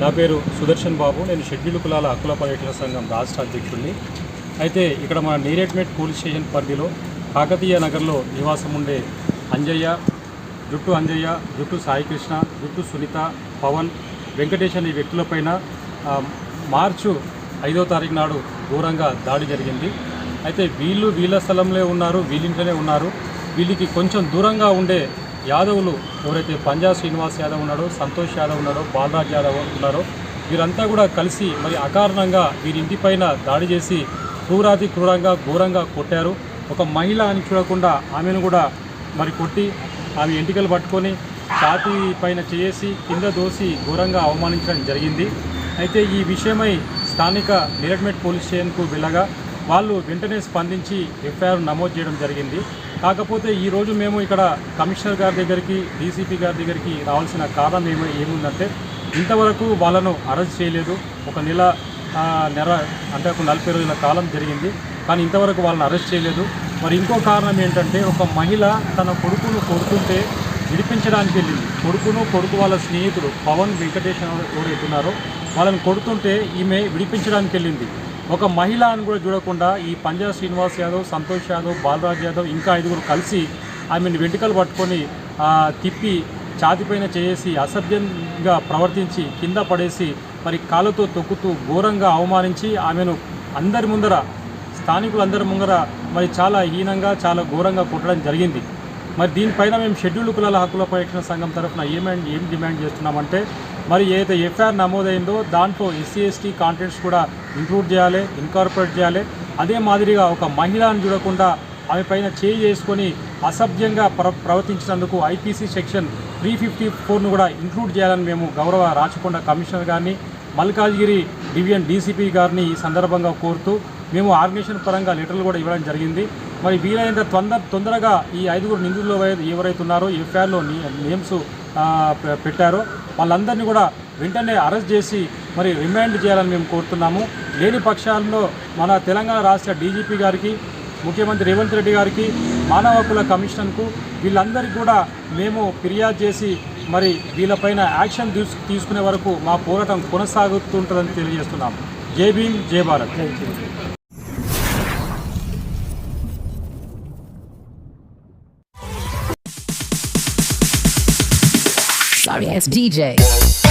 నా పేరు సుదర్శన్ బాబు. నేను షెడ్యూల్ కులాల హక్కుల పర్యటన సంఘం రాష్ట్ర అధ్యక్షుడిని. అయితే ఇక్కడ మన నీరేట్మెట్ పోలీస్ స్టేషన్ పరిధిలో కాకతీయ నగర్లో నివాసం ఉండే అంజయ్య జుట్టు అంజయ్య జుట్టు సాయికృష్ణ జుట్టు సునీత పవన్ వెంకటేష్ అనే వ్యక్తులపైన మార్చు ఐదో తారీఖు నాడు ఘోరంగా దాడి జరిగింది. అయితే వీళ్ళు వీళ్ళ స్థలంలో ఉన్నారు వీళ్ళింట్లోనే ఉన్నారు. వీళ్ళకి కొంచెం దూరంగా ఉండే యాదవులు ఎవరైతే పంజా శ్రీనివాస్ యాదవ్ ఉన్నాడో సంతోష్ యాదవ్ ఉన్నాడో బాలరాజ్ యాదవ్ ఉన్నారో వీరంతా కూడా కలిసి మరి అకారణంగా వీరి ఇంటిపైన దాడి చేసి క్రూరాతి క్రూరంగా ఘోరంగా కొట్టారు. ఒక మహిళ అని చూడకుండా ఆమెను కూడా మరి కొట్టి ఆమె ఎంటికలు పట్టుకొని ఛాతీ పైన చేసి కింద దోసి ఘోరంగా అవమానించడం జరిగింది. అయితే ఈ విషయమై స్థానిక నిరట్మెట్ పోలీస్ స్టేషన్కు వెళ్ళగా వాళ్ళు వెంటనే స్పందించి ఎఫ్ఐఆర్ నమోదు చేయడం జరిగింది. కాకపోతే ఈరోజు మేము ఇక్కడ కమిషనర్ గారి దగ్గరికి డీసీపీ గారి దగ్గరికి రావాల్సిన కారణం ఏమి ఏముందంటే ఇంతవరకు వాళ్ళను అరెస్ట్ చేయలేదు. ఒక నెల నెర నెల అంటే ఒక నలభై రోజుల కాలం జరిగింది. కానీ ఇంతవరకు వాళ్ళని అరెస్ట్ చేయలేదు. మరి ఇంకో కారణం ఏంటంటే ఒక మహిళ తన కొడుకును కొడుతుంటే విడిపించడానికి వెళ్ళింది. కొడుకును కొడుకు వాళ్ళ స్నేహితుడు పవన్ వెంకటేష్ ఎవరైతే వాళ్ళని కొడుతుంటే ఈమె విడిపించడానికి వెళ్ళింది. ఒక మహిళ అని కూడా చూడకుండా ఈ పంజాబ్ శ్రీనివాస్ యాదవ్ సంతోష్ యాదవ్ బాలరాజ్ యాదవ్ ఇంకా ఐదుగురు కలిసి ఆమెను వెంటకలు పట్టుకొని తిప్పి ఛాతిపైన చేసి అసభ్యంగా ప్రవర్తించి కింద పడేసి మరి కాళ్ళతో తొక్కుతూ ఘోరంగా అవమానించి ఆమెను అందరి ముందర స్థానికులందరి ముందర మరి చాలా హీనంగా చాలా ఘోరంగా కొట్టడం జరిగింది. మరి దీనిపైన మేము షెడ్యూల్డ్ కులాల హక్కుల పరిరక్షణ సంఘం తరఫున ఏమేం ఏం డిమాండ్ చేస్తున్నామంటే మరి ఏదైతే ఎఫ్ఐఆర్ నమోదైందో దాంట్లో ఎస్సీ ఎస్టీ కాంటెంట్స్ కూడా ఇంక్లూడ్ చేయాలి ఇన్కార్పొరేట్ చేయాలి. అదే మాదిరిగా ఒక మహిళను చూడకుండా ఆమె పైన చేయి చేసుకొని అసభ్యంగా ప్ర ప్రవర్తించినందుకు ఐపీసీ సెక్షన్ త్రీ ఫిఫ్టీ ఫోర్ను కూడా ఇంక్లూడ్ చేయాలని మేము గౌరవ రాచకొండ కమిషనర్ గారిని మల్కాజ్గిరి డివిజన్ డీసీపీ గారిని ఈ సందర్భంగా కోరుతూ మేము ఆర్గనైజేషన్ పరంగా లెటర్లు కూడా ఇవ్వడం జరిగింది. మరి వీలైనంత తొందర తొందరగా ఈ ఐదుగురు నిందితులు ఎవరైతున్నారో ఎవరైతే ఉన్నారో ఎఫ్ఐఆర్లో నేమ్స్ పెట్టారో వాళ్ళందరినీ కూడా వెంటనే అరెస్ట్ చేసి మరి రిమాండ్ చేయాలని మేము కోరుతున్నాము. లేని పక్షాల్లో మన తెలంగాణ రాష్ట్ర డీజీపీ గారికి ముఖ్యమంత్రి రేవంత్ రెడ్డి గారికి మానవ హక్కుల కమిషన్కు వీళ్ళందరికీ కూడా మేము ఫిర్యాదు చేసి మరి వీళ్ళపైన యాక్షన్ తీసుకునే వరకు మా పోరాటం కొనసాగుతుంటుందని తెలియజేస్తున్నాం జై భీమ్ జై భారత్. sorry ass DJ.